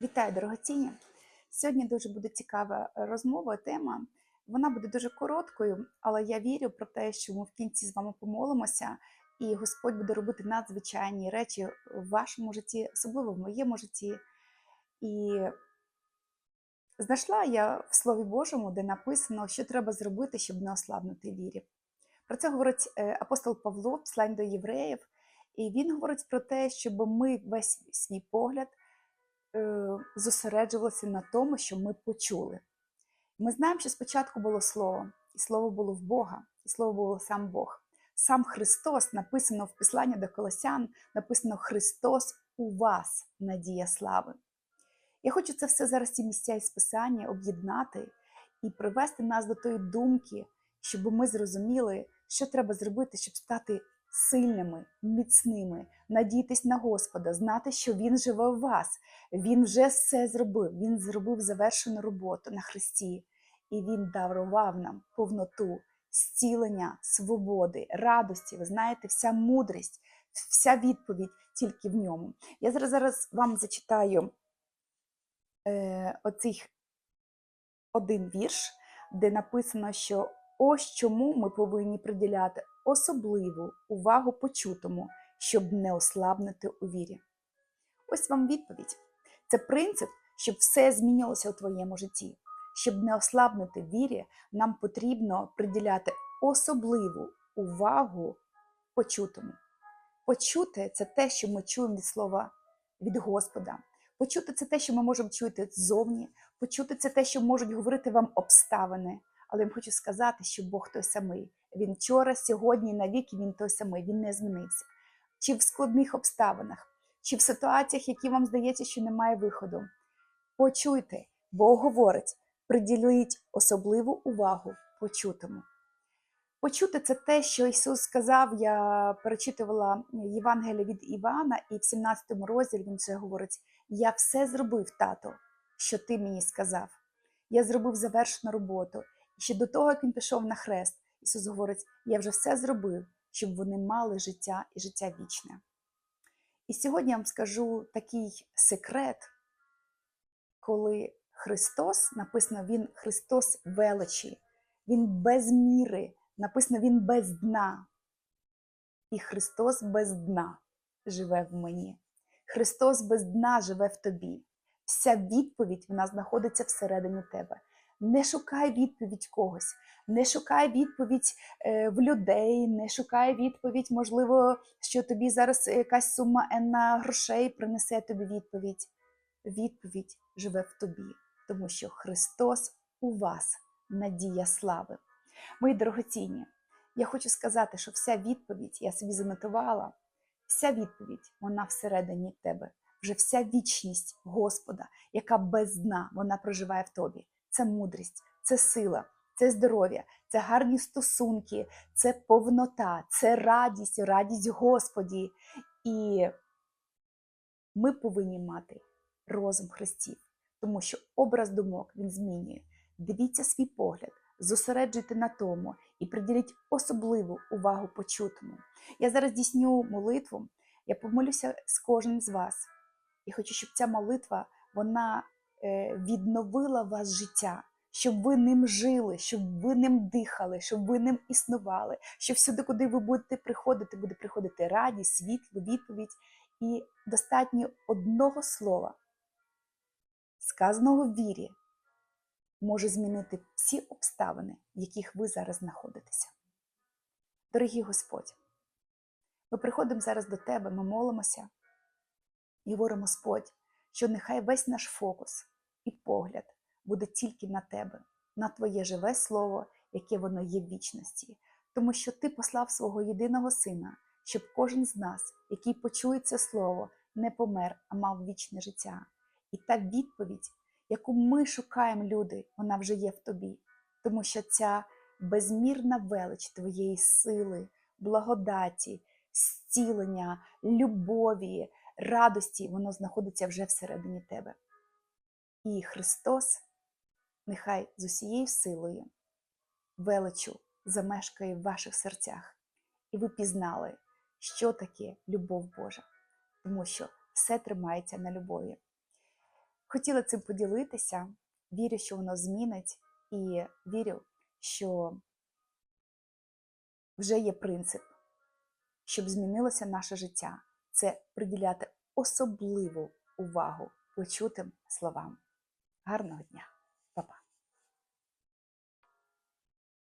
Вітаю, дорогоцінні! Сьогодні дуже буде цікава е, розмова, тема. Вона буде дуже короткою, але я вірю про те, що ми в кінці з вами помолимося, і Господь буде робити надзвичайні речі в вашому житті, особливо в моєму житті. І знайшла я в Слові Божому, де написано, що треба зробити, щоб не ослабнути вірі. Про це говорить е, апостол Павло, послань до євреїв, і він говорить про те, щоб ми весь свій погляд зосереджувалися на тому, що ми почули. Ми знаємо, що спочатку було слово, і слово було в Бога, і слово було сам Бог. Сам Христос написано в Післанні до Колосян, написано Христос у вас, надія слави. Я хочу це все зараз ці місця із Писання об'єднати і привести нас до тої думки, щоб ми зрозуміли, що треба зробити, щоб стати сильними, міцними, надіятись на Господа, знати, що Він живе в вас. Він вже все зробив. Він зробив завершену роботу на Христі, і Він дарував нам повноту, зцілення, свободи, радості. Ви знаєте, вся мудрість, вся відповідь тільки в ньому. Я зараз, зараз вам зачитаю е, оцих один вірш, де написано, що ось чому ми повинні приділяти особливу увагу почутому, щоб не ослабнути у вірі. Ось вам відповідь. Це принцип, щоб все змінилося у твоєму житті. Щоб не ослабнути вірі, нам потрібно приділяти особливу увагу почутому. Почути це те, що ми чуємо від слова від Господа. Почути це те, що ми можемо чути ззовні, почути це те, що можуть говорити вам обставини. Але я хочу сказати, що Бог той самий. Він вчора, сьогодні, навіки він той самий, він не змінився. Чи в складних обставинах, чи в ситуаціях, які вам здається, що немає виходу. Почуйте, Бог говорить, приділіть особливу увагу почутому. Почути це те, що Ісус сказав, я перечитувала Євангелія від Івана, і в 17 розділі Він вже говорить: Я все зробив, тато, що ти мені сказав. Я зробив завершену роботу. Ще до того, як він пішов на хрест, Ісус говорить: Я вже все зробив, щоб вони мали життя і життя вічне. І сьогодні я вам скажу такий секрет, коли Христос, написано, Він Христос величі, Він без міри, написано Він без дна. І Христос без дна живе в мені. Христос без дна живе в тобі. Вся відповідь вона знаходиться всередині тебе. Не шукай відповідь когось, не шукай відповідь е, в людей, не шукай відповідь, можливо, що тобі зараз якась сума на грошей принесе тобі відповідь. Відповідь живе в тобі, тому що Христос у вас надія слави. Мої дорогоцінні, я хочу сказати, що вся відповідь, я собі занотувала, вся відповідь, вона всередині тебе. Вже вся вічність Господа, яка без дна вона проживає в тобі це мудрість, це сила, це здоров'я, це гарні стосунки, це повнота, це радість, радість Господі. І ми повинні мати розум Христів, тому що образ думок він змінює. Дивіться свій погляд, зосереджуйте на тому і приділіть особливу увагу почутому. Я зараз дійсню молитву, я помолюся з кожним з вас. І хочу, щоб ця молитва вона відновила вас життя, щоб ви ним жили, щоб ви ним дихали, щоб ви ним існували, щоб всюди, куди ви будете приходити, буде приходити радість, світло, відповідь. І достатньо одного слова, сказаного в вірі, може змінити всі обставини, в яких ви зараз знаходитеся. Дорогий Господь, ми приходимо зараз до Тебе, ми молимося і говоримо, Господь, що нехай весь наш фокус і погляд буде тільки на тебе, на Твоє живе Слово, яке воно є в вічності, тому що Ти послав свого єдиного Сина, щоб кожен з нас, який почує це Слово, не помер, а мав вічне життя. І та відповідь, яку ми шукаємо, люди, вона вже є в тобі, тому що ця безмірна велич Твоєї сили, благодаті, зцілення, любові, радості, воно знаходиться вже всередині тебе. І Христос, нехай з усією силою, величу замешкає в ваших серцях, і ви пізнали, що таке любов Божа, тому що все тримається на любові. Хотіла цим поділитися. Вірю, що воно змінить, і вірю, що вже є принцип, щоб змінилося наше життя. Це приділяти особливу увагу почутим словам. Гарного дня!